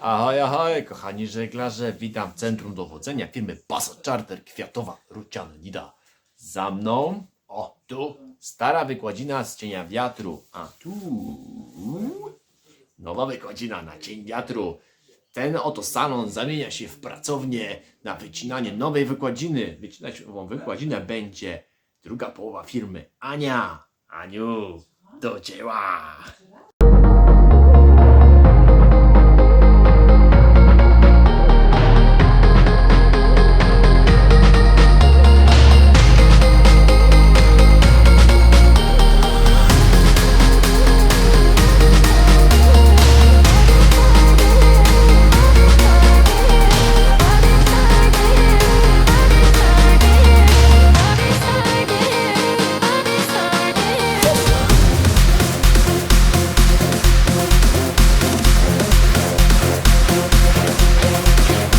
Ahoj, ahoj, kochani żeglarze, witam w centrum dowodzenia firmy Pasa Charter Kwiatowa Rucianida. Za mną, o tu, stara wykładzina z cienia wiatru, a tu nowa wykładzina na cień wiatru. Ten oto salon zamienia się w pracownię na wycinanie nowej wykładziny. Wycinać nową wykładzinę będzie druga połowa firmy Ania. Aniu, do dzieła!